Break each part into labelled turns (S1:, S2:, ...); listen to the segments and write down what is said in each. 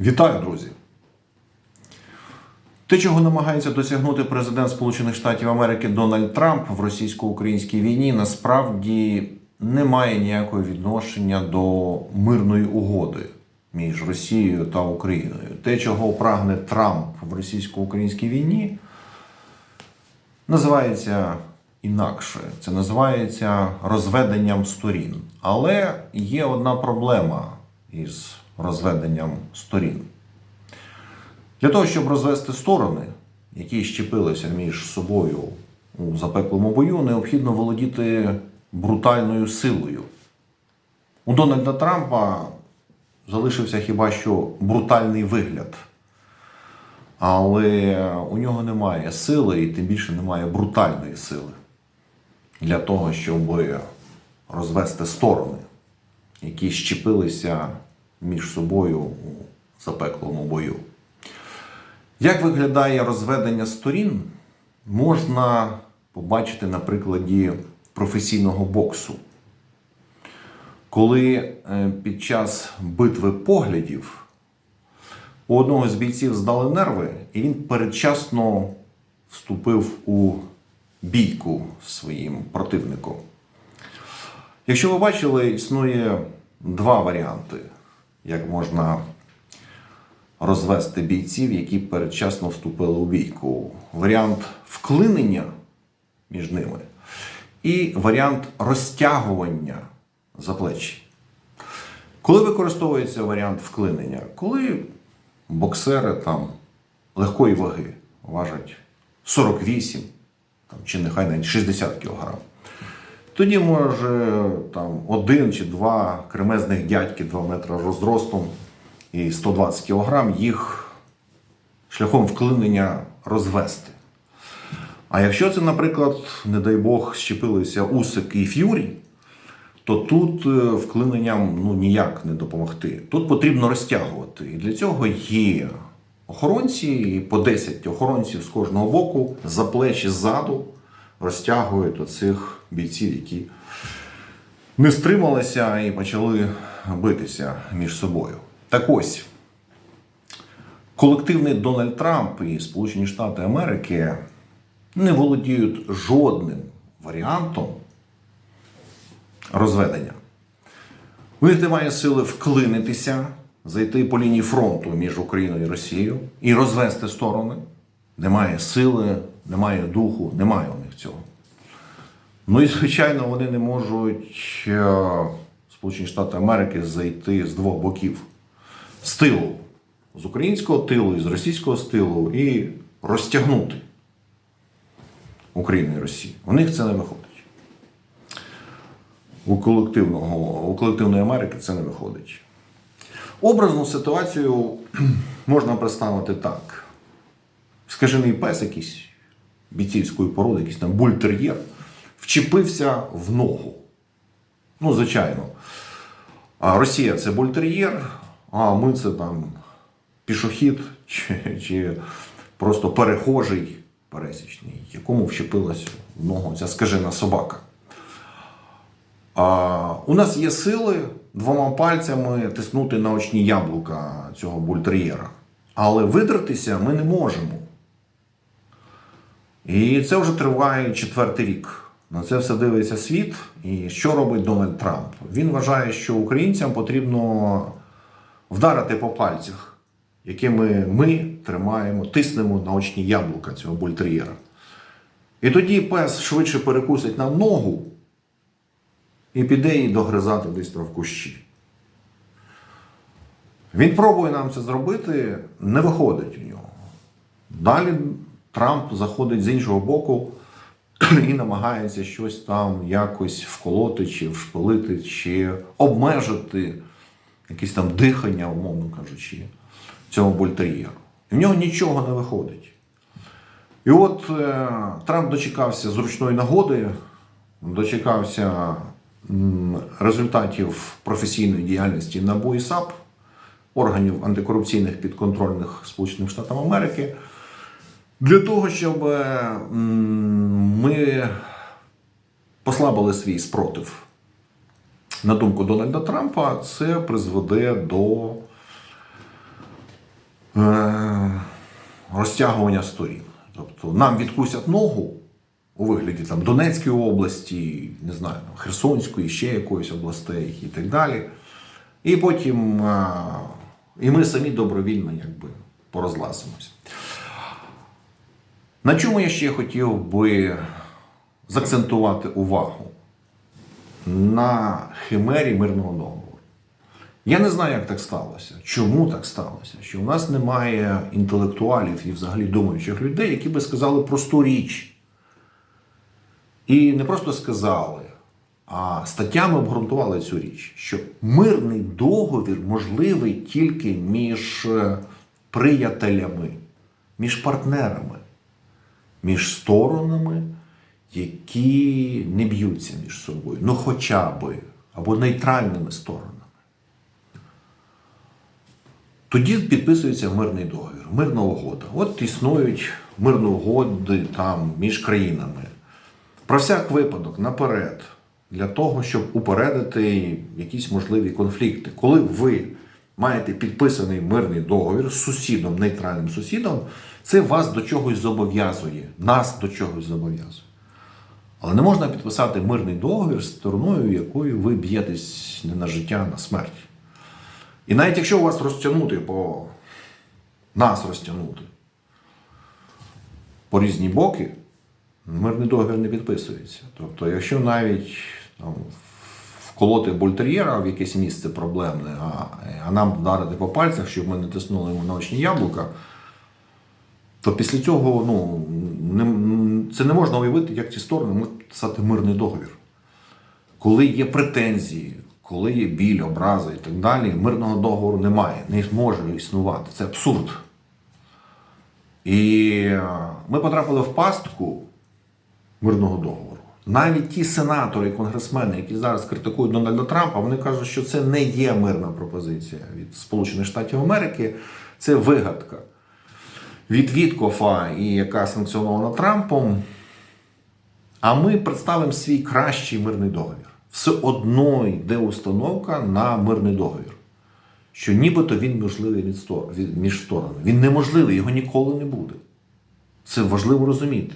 S1: Вітаю, друзі! Те, чого намагається досягнути президент Сполучених Штатів Америки Дональд Трамп в російсько-українській війні, насправді не має ніякого відношення до мирної угоди між Росією та Україною. Те, чого прагне Трамп в російсько-українській війні, називається інакше. Це називається розведенням сторін. Але є одна проблема із розведенням сторін. Для того, щоб розвести сторони, які щепилися між собою у запеклому бою, необхідно володіти брутальною силою. У Дональда Трампа залишився хіба що брутальний вигляд. Але у нього немає сили і тим більше немає брутальної сили для того, щоб розвести сторони, які щепилися між собою у запеклому бою. Як виглядає розведення сторін, можна побачити на прикладі професійного боксу. Коли е, під час битви поглядів у одного з бійців здали нерви, і він передчасно вступив у бійку своїм противником. Якщо ви бачили, існує два варіанти, як можна розвести бійців, які передчасно вступили у бійку. Варіант вклинення між ними і варіант розтягування за плечі. Коли використовується варіант вклинення? Коли боксери там легкої ваги важать 48 там, чи нехай навіть 60 кг. Тоді може там один чи два кремезних дядьки 2 метри розростом і 120 кг їх шляхом вклинення розвести. А якщо це, наприклад, не дай Бог, щепилися Усик і Ф'юрі, то тут е, вклиненням ну, ніяк не допомогти. Тут потрібно розтягувати. І для цього є охоронці, і по 10 охоронців з кожного боку, за плечі ззаду розтягують оцих бійців, які не стрималися і почали битися між собою. Так ось, колективний Дональд Трамп і Сполучені Штати Америки не володіють жодним варіантом розведення. У них немає сили вклинитися, зайти по лінії фронту між Україною і Росією і розвести сторони. Немає сили, немає духу, немає у них цього. Ну і, звичайно, вони не можуть е, Сполучені Штати Америки зайти з двох боків з тилу, з українського тилу і з російського тилу і розтягнути Україну і Росію. У них це не виходить. У, колективного, у колективної Америки це не виходить. Образну ситуацію можна представити так. Скажений пес якийсь бійцівської породи, якийсь там бультер'єр, вчепився в ногу. Ну, звичайно. А Росія це бультер'єр, а ми це там пішохід чи, чи просто перехожий пересічний, якому вчепилась в ногу ця скажена собака. А, у нас є сили двома пальцями тиснути на очні яблука цього бультер'єра. Але видратися ми не можемо. І це вже триває четвертий рік. На це все дивиться світ. І що робить Дональд Трамп? Він вважає, що українцям потрібно вдарити по пальцях, якими ми тримаємо, тиснемо на очні яблука цього бультер'єра. І тоді пес швидше перекусить нам ногу і піде її догризати десь там в кущі. Він пробує нам це зробити, не виходить у нього. Далі Трамп заходить з іншого боку і намагається щось там якось вколоти, чи вшпилити, чи обмежити якесь там дихання, умовно кажучи, цього бультер'єру. І в нього нічого не виходить. І от е, Трамп дочекався зручної нагоди, дочекався м, результатів професійної діяльності НАБУ і САП, органів антикорупційних підконтрольних Сполучених Штатів Америки, для того, щоб е, ми послабили свій спротив. На думку Дональда Трампа, це призведе до е, розтягування сторін. Тобто нам відкусять ногу у вигляді там, Донецької області, не знаю, Херсонської, ще якоїсь областей і так далі. І потім е, і ми самі добровільно якби, порозлазимося. На чому я ще хотів би закцентувати увагу? На химері мирного договору. Я не знаю, як так сталося. Чому так сталося? Що у нас немає інтелектуалів і взагалі думаючих людей, які би сказали просту річ. І не просто сказали, а статтями обґрунтували цю річ, що мирний договір можливий тільки між е, приятелями, між партнерами, між сторонами, які не б'ються між собою, ну хоча би, або нейтральними сторонами. Тоді підписується мирний договір, мирна угода. От існують мирні угоди там між країнами. Про всяк випадок наперед, для того, щоб упередити якісь можливі конфлікти. Коли ви маєте підписаний мирний договір з сусідом, нейтральним сусідом, це вас до чогось зобов'язує, нас до чогось зобов'язує. Але не можна підписати мирний договір з стороною, якою ви б'єтесь не на життя, а на смерть. І навіть якщо вас розтягнути по нас розтягнути по різні боки, мирний договір не підписується. Тобто, якщо навіть там, вколоти бультер'єра в якесь місце проблемне, а, а нам вдарити по пальцях, щоб ми не тиснули йому на очні яблука, то після цього ну, не, це не можна уявити, як ці сторони можуть підписати мирний договір. Коли є претензії, коли є біль, образи і так далі, мирного договору немає, не може існувати. Це абсурд. І е, ми потрапили в пастку мирного договору. Навіть ті сенатори і конгресмени, які зараз критикують Дональда Трампа, вони кажуть, що це не є мирна пропозиція від Сполучених Штатів Америки, це вигадка. Від Віткофа і яка санкціонована Трампом. А ми представимо свій кращий мирний договір. Все одно йде установка на мирний договір. Що нібито він можливий між сторонами. Він неможливий, його ніколи не буде. Це важливо розуміти.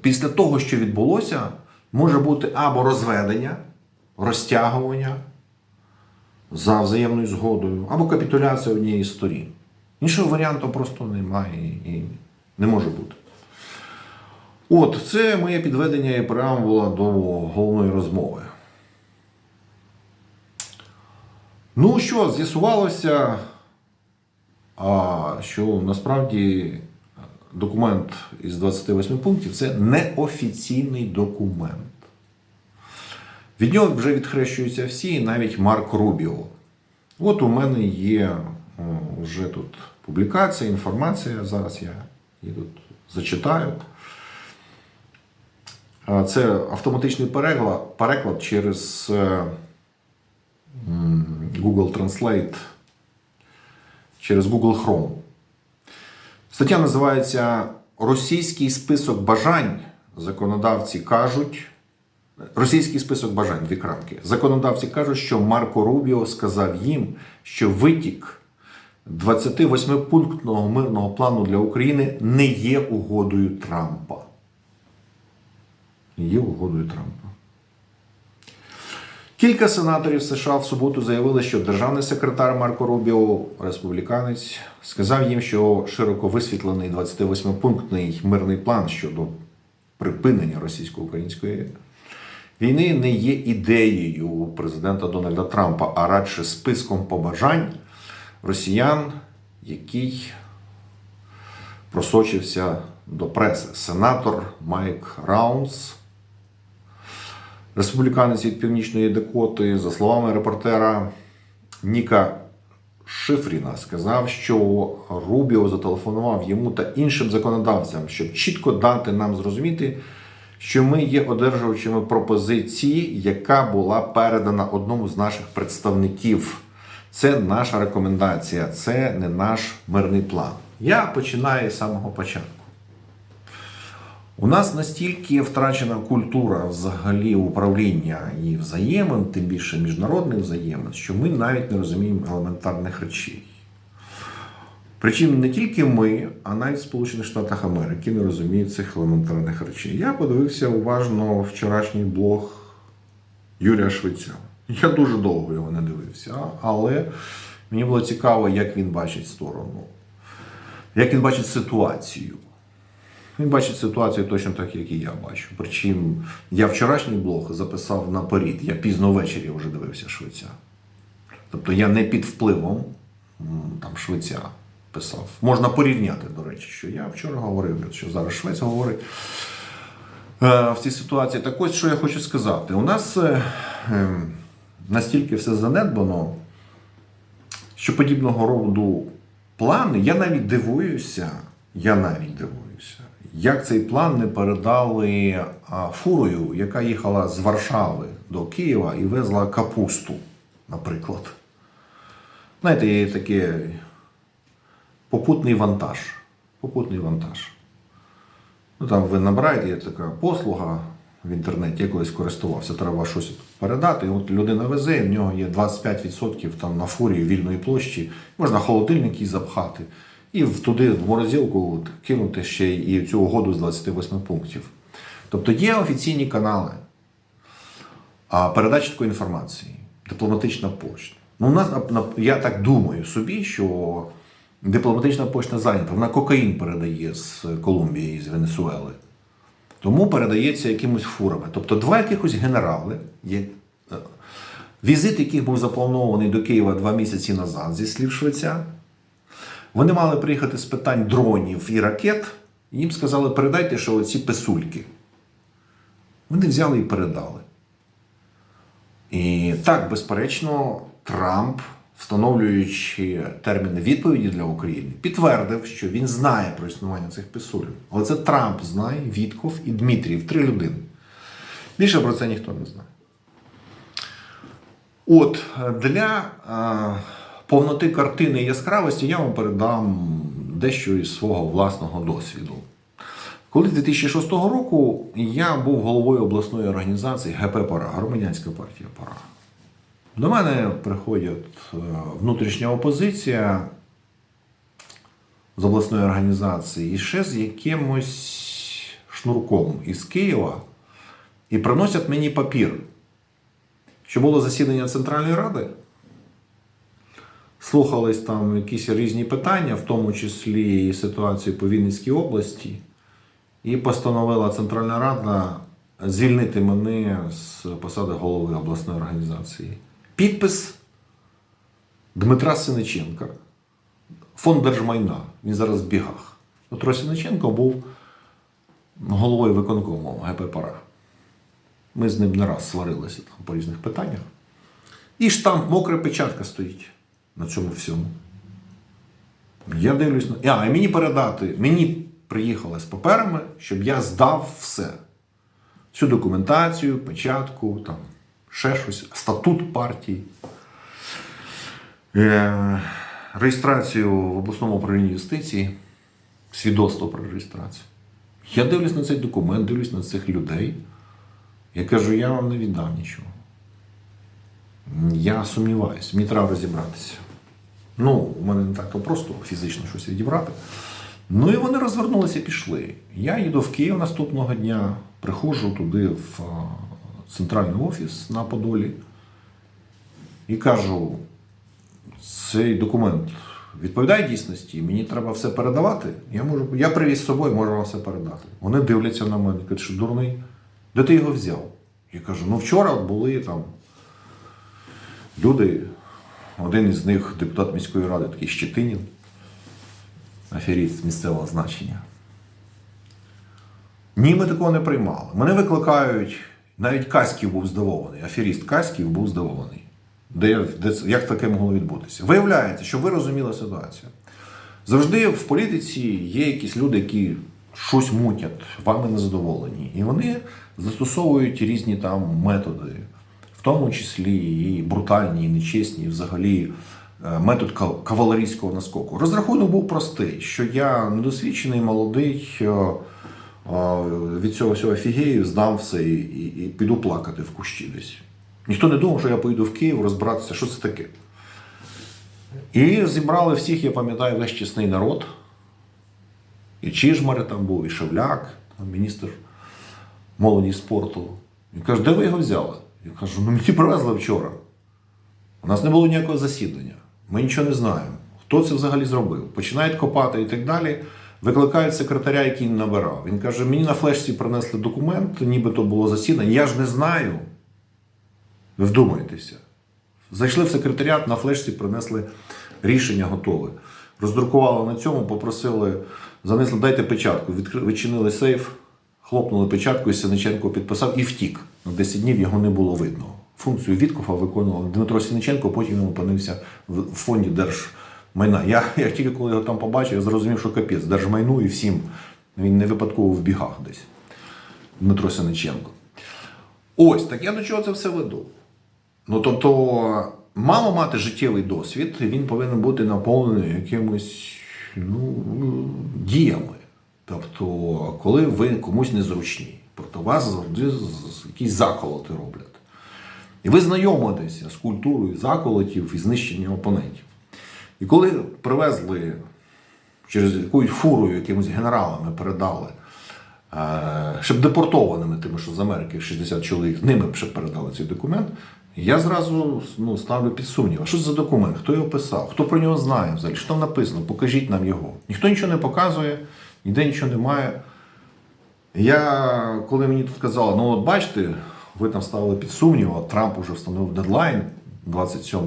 S1: Після того, що відбулося, може бути або розведення, розтягування за взаємною згодою, або капітуляція однієї сторін. Іншого варіанту просто немає і не може бути. От, це моє підведення і преамбула до головної розмови. Ну що, з'ясувалося, що насправді документ із 28 пунктів це неофіційний документ. Від нього вже відхрещуються всі, навіть Марк Рубіо. От у мене є вже тут публікація, інформація. Зараз я її тут зачитаю. Це автоматичний переклад, переклад через е, Google Translate, через Google Chrome. Стаття називається Російський список бажань. Законодавці кажуть. Російський список бажань, дві крапки. Законодавці кажуть, що Марко Рубіо сказав їм, що витік 28-пунктного мирного плану для України не є угодою Трампа. Не є угодою Трампа. Кілька сенаторів США в суботу заявили, що державний секретар Марко Рубіо, республіканець, сказав їм, що широко висвітлений 28-пунктний мирний план щодо припинення російсько-української війни не є ідеєю президента Дональда Трампа, а радше списком побажань росіян, який просочився до преси. Сенатор Майк Раунс, республіканець від Північної Дакоти, за словами репортера Ніка Шифріна, сказав, що Рубіо зателефонував йому та іншим законодавцям, щоб чітко дати нам зрозуміти, що ми є одержувачами пропозиції, яка була передана одному з наших представників. Це наша рекомендація, це не наш мирний план. Я починаю з самого початку. У нас настільки втрачена культура взагалі управління і взаємин, тим більше міжнародних взаємин, що ми навіть не розуміємо елементарних речей. Причому не тільки ми, а навіть Сполучених Штатах Америки не розуміють цих елементарних речей. Я подивився уважно вчорашній блог Юрія Швеця. Я дуже довго його не дивився, але мені було цікаво, як він бачить сторону, як він бачить ситуацію. Він бачить ситуацію точно так, як і я бачу. Причому я вчорашній блог записав наперед, я пізно ввечері вже дивився Швеця. Тобто я не під впливом там, Швеця писав. Можна порівняти, до речі, що я вчора говорив, що зараз Швець говорить е, в цій ситуації. Так ось, що я хочу сказати. У нас е, е, настільки все занедбано, що подібного роду плани, я навіть дивуюся, я навіть дивуюся, як цей план не передали фурою, яка їхала з Варшави до Києва і везла капусту, наприклад. Знаєте, є такий попутний вантаж. Попутний вантаж. Ну, там ви набираєте, є така послуга в інтернеті, я колись користувався, треба щось передати. От людина везе, в нього є 25% там на фурі вільної площі, можна холодильник її запхати. І туди в морозилку кинути ще і цю угоду з 28 пунктів. Тобто є офіційні канали передачі такої інформації, дипломатична почта. Ну, у нас, на- на- я так думаю собі, що дипломатична почта зайнята. Вона кокаїн передає з Колумбії, з Венесуели. Тому передається якимось фурами. Тобто два якихось генерали, є, е, візит яких був запланований до Києва два місяці назад, зі слів Швеця. Вони мали приїхати з питань дронів і ракет. і Їм сказали, передайте, що оці писульки. Вони взяли і передали. І так, безперечно, Трамп, встановлюючи терміни відповіді для України, підтвердив, що він знає про існування цих писулів. Але це Трамп знає, Вітков і Дмитрієв, три людини. Більше про це ніхто не знає. От е, для е, повноти картини і яскравості я вам передам дещо із свого власного досвіду. Коли з 2006 року я був головою обласної організації ГП Пара, громадянська партія Пара. До мене приходять е, внутрішня опозиція з обласної організації і ще з якимось шнурком із Києва і приносять мені папір, що було засідання Центральної Ради. Слухались там якісь різні питання, в тому числі і ситуацію по Вінницькій області. І постановила Центральна Рада звільнити мене з посади голови обласної організації. Підпис Дмитра Синиченка, фонд держмайна. Він зараз в бігах. Дмитро Синиченко був головою виконкому ГП Пара. Ми з ним не раз сварилися там по різних питаннях. І штамп, мокра печатка стоїть на цьому всьому. Я дивлюсь на. А, і мені передати, мені приїхали з паперами, щоб я здав все. Всю документацію, печатку, там, ще щось, статут партії, е, реєстрацію в обласному управлінні юстиції, свідоцтво про реєстрацію. Я дивлюсь на цей документ, дивлюсь на цих людей. Я кажу, я вам не віддам нічого. Я сумніваюся, мені треба розібратися. Ну, у мене не так то просто фізично щось відібрати. Ну і вони розвернулися і пішли. Я їду в Київ наступного дня, приходжу туди в центральний офіс на Подолі і кажу: цей документ відповідає дійсності, мені треба все передавати. Я, можу, я привіз з собою, можу вам все передати. Вони дивляться на мене, кажуть, що дурний, де ти його взяв? Я кажу, ну вчора були там люди, один із них депутат міської ради, такий Щетинін, аферіст місцевого значення. Ні, ми такого не приймали. Мене викликають, навіть Каськів був здивований, аферіст Каськів був здивований. Де, де, як таке могло відбутися? Виявляється, що ви розуміли ситуацію. Завжди в політиці є якісь люди, які щось мутять, вами незадоволені. І вони застосовують різні там методи, в тому числі і брутальні, і нечесні, і взагалі е, метод кав- кавалерійського наскоку. Розрахунок був простий, що я недосвідчений, молодий, е, від цього всього фігею здам все і, і, і піду плакати в кущі десь. Ніхто не думав, що я поїду в Київ розбиратися, що це таке. І зібрали всіх, я пам'ятаю, весь чесний народ. І Чижмари там був, і Шевляк, міністр молоді і спорту. Він каже, де ви його взяли? Я кажу, ну мені привезли вчора. У нас не було ніякого засідання. Ми нічого не знаємо. Хто це взагалі зробив? Починають копати і так далі. Викликають секретаря, який набирав. Він каже: мені на флешці принесли документ, ніби то було засідання. Я ж не знаю. Ви вдумайтеся. Зайшли в секретаріат, на флешці принесли рішення готове. Роздрукували на цьому, попросили, занесли, дайте печатку. Відчинили сейф, хлопнули печатку, і Синиченко підписав і втік. На 10 днів його не було видно. Функцію Віткофа виконував Дмитро Синиченко, потім він опинився в фонді держмайна. Я, я тільки коли його там побачив, я зрозумів, що капець, держмайну і всім. Він не випадково в бігах десь. Дмитро Синиченко. Ось, так я до чого це все веду. Ну, тобто, мало мати життєвий досвід, він повинен бути наповнений якимось ну, діями. Тобто, коли ви комусь незручні, проти вас завжди якісь заколоти роблять. І ви знайомитеся з культурою заколотів і знищення опонентів. І коли привезли через якусь фурою якимось генералами передали, е, щоб депортованими, тими, що з Америки 60 чоловік, з ними б ще передали цей документ. Я зразу ну, ставлю під сумнів, а що це за документ? Хто його писав? Хто про нього знає взагалі? Що там написано? Покажіть нам його. Ніхто нічого не показує, ніде нічого немає. Я, коли мені тут казали, ну от бачите, ви там ставили під сумнів, а Трамп уже встановив дедлайн 27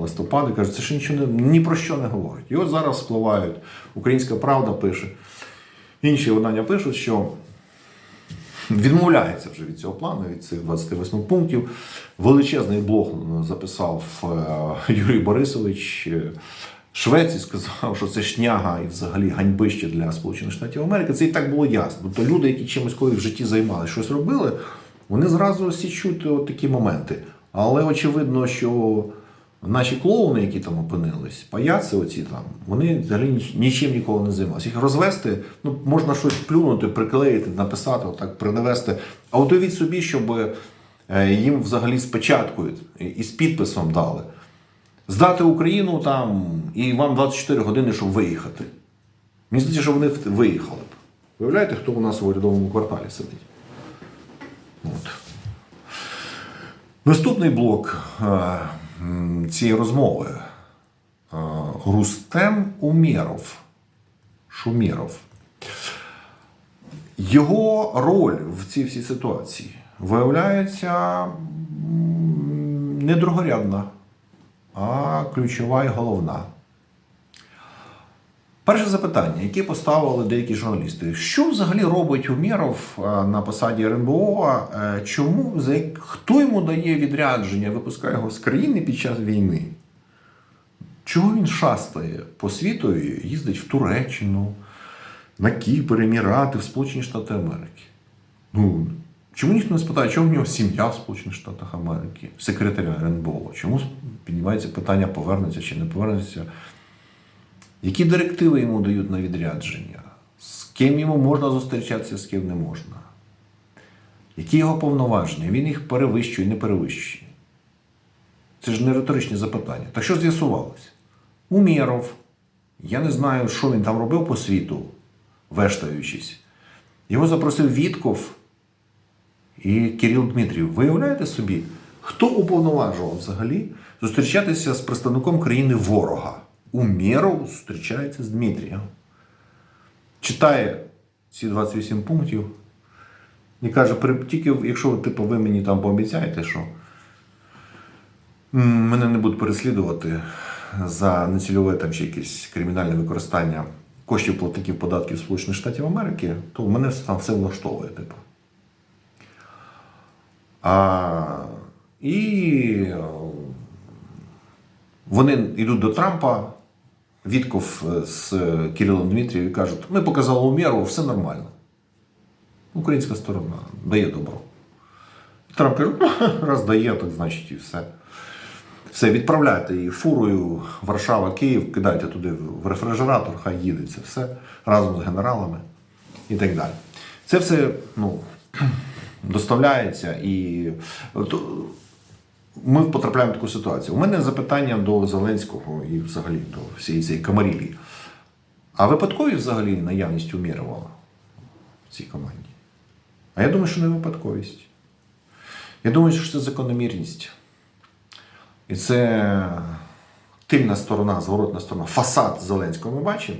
S1: листопада, каже, це ще нічого не, ні про що не говорить. І от зараз впливають, Українська Правда пише, інші видання пишуть, що відмовляється вже від цього плану, від цих 28 пунктів. Величезний блог записав е, Юрій Борисович. Швець і сказав, що це шняга і взагалі ганьбище для Сполучених Штатів Америки. Це і так було ясно. Тобто люди, які чимось коли в житті займалися, щось робили, вони зразу січуть от такі моменти. Але очевидно, що наші клоуни, які там опинились, паяци оці там, вони взагалі нічим ніколи не займалися. Їх розвести, ну можна щось плюнути, приклеїти, написати, отак принавести. А от уявіть собі, щоб е, їм взагалі і- і з підписом дали здати Україну там і вам 24 години, щоб виїхати. Мені здається, що вони виїхали б. Уявляєте, хто у нас в урядовому кварталі сидить? От. Наступний блок е, цієї розмови. Е, Рустем Умєров. Шумєров. Його роль в цій всій ситуації виявляється м, не другорядна, а ключова і головна. Перше запитання, яке поставили деякі журналісти: що взагалі робить Умєров е, на посаді РНБО? Е, Чому хто йому дає відрядження, випускає його з країни під час війни? Чого він шастає по світу, їздить в Туреччину, на Кіпр, Емірати, в Сполучені Штати Америки? Ну, чому ніхто не спитає, чого в нього сім'я в Сполучених Штатах Америки, секретаря РНБО? Чому піднімається питання, повернеться чи не повернеться? Які директиви йому дають на відрядження? З ким йому можна зустрічатися, з ким не можна? Які його повноваження? Він їх перевищує, не перевищує. Це ж не риторичні запитання. Так що з'ясувалося? Умєров, я не знаю, що він там робив по світу, вештаючись. Його запросив Вітков і Кирил Дмитрів. Виявляєте собі, хто уповноважував взагалі зустрічатися з представником країни ворога? Умєров зустрічається з Дмитрієм. Читає ці 28 пунктів і каже, тільки якщо типу, ви мені там пообіцяєте, що мене не будуть переслідувати за нецільове там чи якесь кримінальне використання коштів платників податків Сполучених Штатів Америки, то мене все- там все влаштовує, типу. А, і е, вони йдуть до Трампа, Вітков е, з Кирилом Дмитрієм і кажуть, ми показали уміру, все нормально. Українська сторона дає добро. Трамп каже, «Ну, раз дає, так значить і все. Все, відправляйте її фурою Варшава, Київ, кидайте туди в рефрижератор, хай їде це все разом з генералами і так далі. Це все ну, доставляється і. ми потрапляємо в таку ситуацію. У мене запитання до Зеленського і взагалі до всієї цієї камарілії. А випадкові взагалі наявність Умєрова в цій команді? А я думаю, що не випадковість. Я думаю, що це закономірність. І це тильна сторона, зворотна сторона, фасад Зеленського ми бачимо,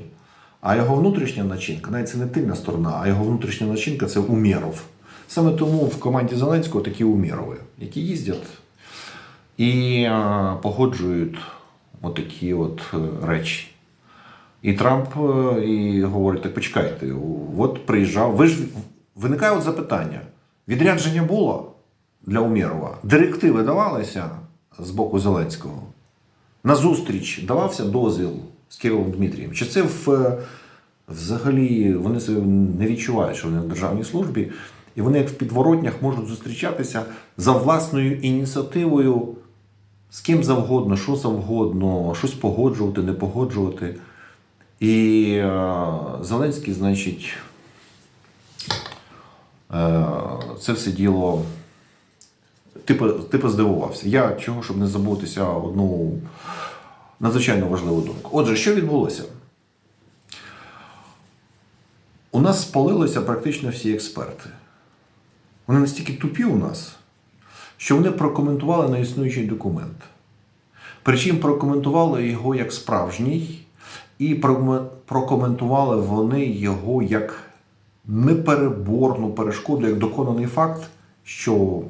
S1: а його внутрішня начинка, навіть це не тильна сторона, а його внутрішня начинка це Умєров. Саме тому в команді Зеленського такі Умєрови, які їздять і е, погоджують отакі от е, речі. І Трамп е, і говорить: так почекайте, от приїжджав. Ви ж виникає от запитання: відрядження було для Умєрова? Директиви давалися з боку Зеленського? На зустріч давався дозвіл з Кирилом Дмитрієм? Чи це в, взагалі вони не відчувають, що вони в державній службі, і вони як в підворотнях можуть зустрічатися за власною ініціативою з ким завгодно, що завгодно, щось погоджувати, не погоджувати. І е, Зеленський, значить, е, це все діло типу, типу здивувався. Я чого, щоб не забутися одну надзвичайно важливу думку. Отже, що відбулося? У нас спалилися практично всі експерти. Вони настільки тупі у нас, що вони прокоментували неіснуючий документ. Причому прокоментували його як справжній, і прокоментували вони його як непереборну перешкоду, як доконаний факт, що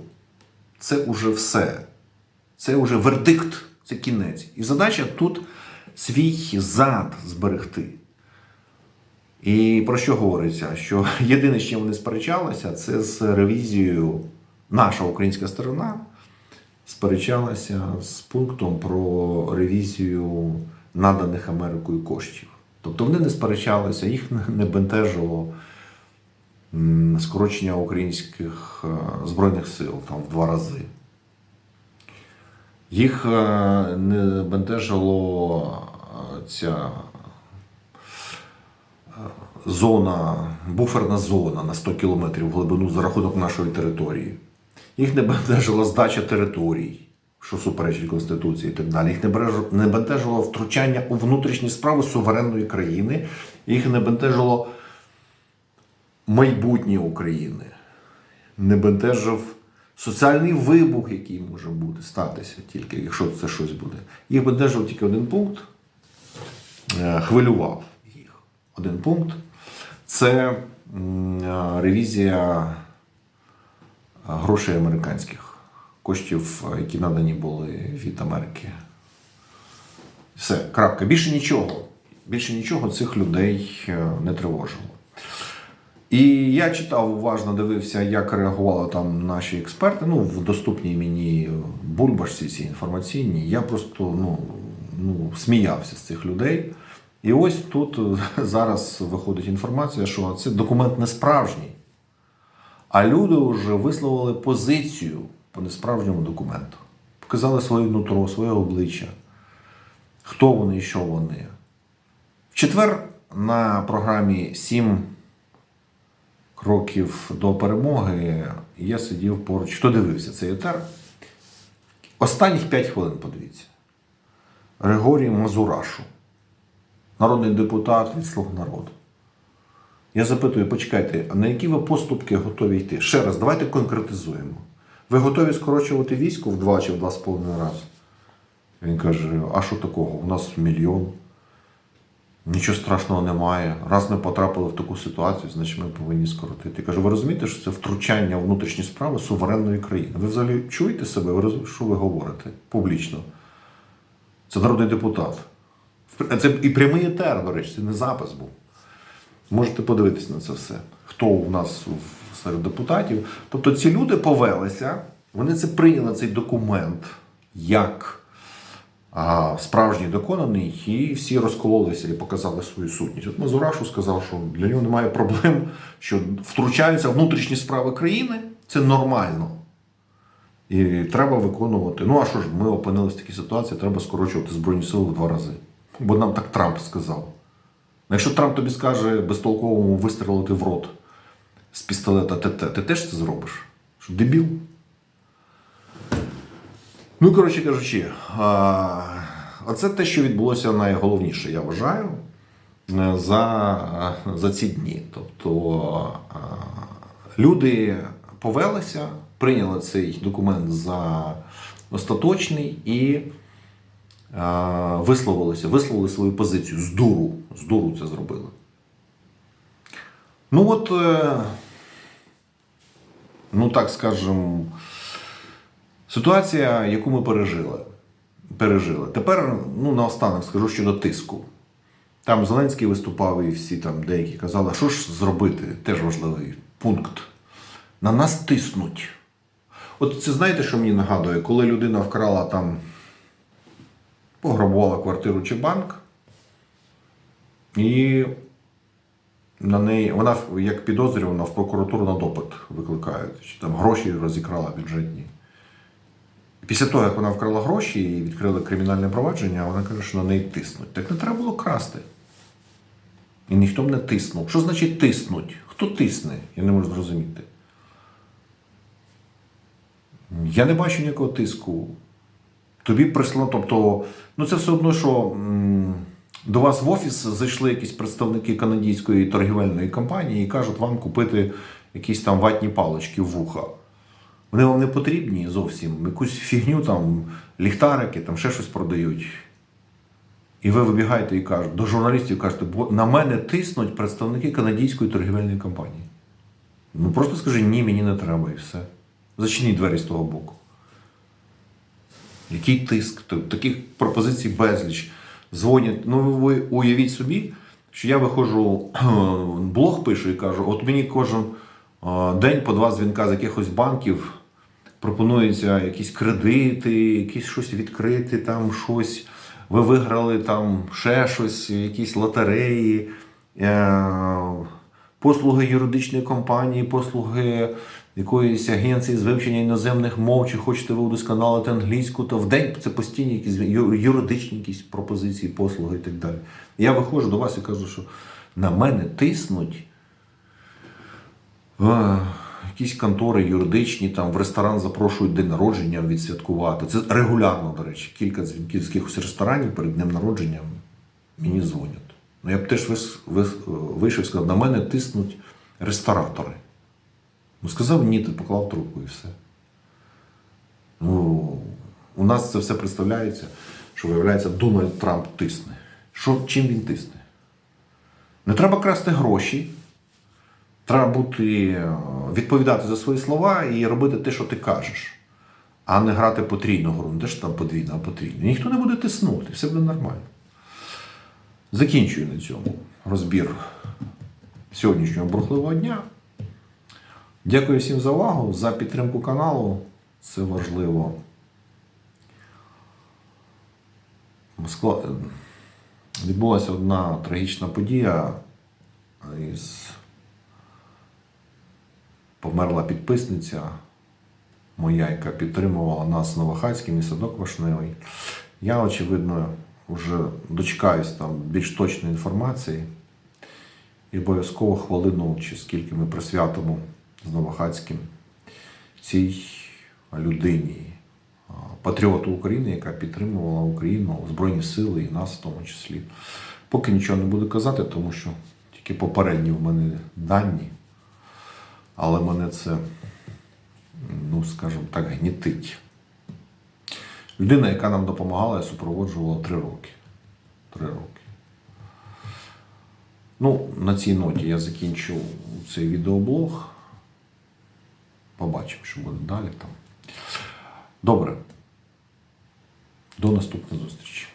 S1: це уже все. Це вже вердикт, це кінець. І задача тут свій зад зберегти. І про що говориться? Що єдине, з чим вони сперечалися, це з ревізією наша українська сторона сперечалася з пунктом про ревізію наданих Америкою коштів. Тобто вони не сперечалися, їх не бентежило скорочення українських е, збройних сил там в два рази. Їх е, не бентежило е, ця зона, буферна зона на 100 кілометрів в глибину за рахунок нашої території. Їх не бентежила здача територій, що суперечить Конституції і так далі. Їх не бентежило втручання у внутрішні справи суверенної країни, їх не бентежило майбутнє України, не бентежив соціальний вибух, який може бути статися, тільки якщо це щось буде. Їх бентежив тільки один пункт, е, хвилював. Один пункт це е, ревізія грошей американських коштів, е, які надані були від Америки. Все, крапка. Більше нічого. Більше нічого цих людей е, не тривожило. І я читав уважно, дивився, як реагували там наші експерти. Ну, в доступній мені бульбашці цій інформаційній. Я просто ну, ну, сміявся з цих людей. І ось тут е, зараз виходить інформація, що це документ не справжній. А люди вже висловили позицію по несправжньому документу. Показали своє нутро, своє обличчя, хто вони і що вони. В четвер на програмі 7 кроків до перемоги я сидів поруч. Хто дивився цей етер? Останніх 5 хвилин подивіться. Григорій Мазурашу, народний депутат від Слуг народу. Я запитую, почекайте, а на які ви поступки готові йти? Ще раз, давайте конкретизуємо. Ви готові скорочувати військо в два чи в два з половиною рази? Він каже: а що такого? У нас мільйон. Нічого страшного немає. Раз ми потрапили в таку ситуацію, значить ми повинні скоротити. Я кажу, ви розумієте, що це втручання в внутрішні справи суверенної країни? Ви взагалі чуєте себе? Ви розумієте, що ви говорите публічно? Це народний депутат. Це і прямий етер, до речі, це не запис був. Можете подивитись на це все. Хто у нас серед депутатів. Тобто ці люди повелися, вони це прийняли цей документ як а, справжній доконаний, і всі розкололися і показали свою сутність. От Мазурашу сказав, що для нього немає проблем, що втручаються внутрішні справи країни, це нормально. І треба виконувати. Ну а що ж, ми опинилися в такій ситуації, треба скорочувати Збройні сили в два рази. Бо нам так Трамп сказав. Ну, Якщо Трамп тобі скаже безтолковому вистрелити в рот з пістолета ТТ, ти теж це зробиш? Що дебіл? Ну, коротше кажучи, а, оце те, що відбулося найголовніше, я вважаю, е, за, за ці дні. Тобто люди повелися, прийняли цей документ за остаточний і висловилися, висловили свою позицію з дуру, з дуру це зробили. Ну от, е, ну так скажемо, ситуація, яку ми пережили. пережили. Тепер, ну, наостанок скажу щодо тиску. Там Зеленський виступав, і всі там деякі казали, що ж зробити, теж важливий пункт. На нас тиснуть. От це знаєте, що мені нагадує, коли людина вкрала там, пограбувала квартиру чи банк, і на неї, вона як підозрювана в прокуратуру на допит викликають, чи там гроші розікрала бюджетні. Після того, як вона вкрала гроші і відкрили кримінальне провадження, вона каже, що на неї тиснуть. Так не треба було красти. І ніхто б не тиснув. Що значить тиснуть? Хто тисне? Я не можу зрозуміти. Я не бачу ніякого тиску. Тобі прийшло, тобто, ну це все одно, що до вас в офіс зайшли якісь представники канадської торгівельної компанії і кажуть вам купити якісь там ватні палички в вуха. Вони вам не потрібні зовсім. Якусь фігню там, ліхтарики, там ще щось продають. І ви вибігаєте і кажете, до журналістів кажете, бо на мене тиснуть представники канадської торгівельної компанії. Ну просто скажи, ні, мені не треба і все. Зачиніть двері з того боку. Який тиск? Таких пропозицій безліч. Дзвонять. Ну, ви уявіть собі, що я виходжу, блог пишу і кажу: от мені кожен день по два дзвінка з якихось банків пропонуються якісь кредити, якісь щось відкрити, там щось. Ви виграли там ще щось, якісь лотереї, е, послуги юридичної компанії, послуги якоїсь агенції з вивчення іноземних мов, чи хочете ви удосконалити англійську, то в день це постійні якісь юридичні якісь пропозиції, послуги і так далі. Я виходжу до вас і кажу, що на мене тиснуть якісь контори юридичні, там в ресторан запрошують день народження відсвяткувати. Це регулярно, до речі, кілька дзвінків з якихось ресторанів перед днем народження мені дзвонять. Ну я б теж вийшов і сказав, на мене тиснуть ресторатори. Ну, сказав ні, ти поклав трубку і все. Ну, у нас це все представляється, що виявляється, Дональд Трамп тисне. Що, чим він тисне? Не треба красти гроші. Треба бути, е, відповідати за свої слова і робити те, що ти кажеш, а не грати потрійну гру. Де ж там подвійна, а потрійна. Ніхто не буде тиснути, все буде нормально. Закінчую на цьому розбір сьогоднішнього бурхливого дня. Дякую всім за увагу, за підтримку каналу. Це важливо. Відбулася одна трагічна подія із померла підписниця моя, яка підтримувала нас Новохацьким і садок Вишневий. Я, очевидно, вже дочекаюсь там більш точної інформації і обов'язково хвилину чи скільки ми присвятимо з Новохацьким цій людині, патріоту України, яка підтримувала Україну, Збройні Сили і нас в тому числі. Поки нічого не буду казати, тому що тільки попередні в мене дані. Але мене це, ну скажімо так, гнітить. Людина, яка нам допомагала і супроводжувала три роки. Три роки. Ну, на цій ноті я закінчу цей відеоблог. Побачимо, що буде далі там. Добре. До наступної зустрічі.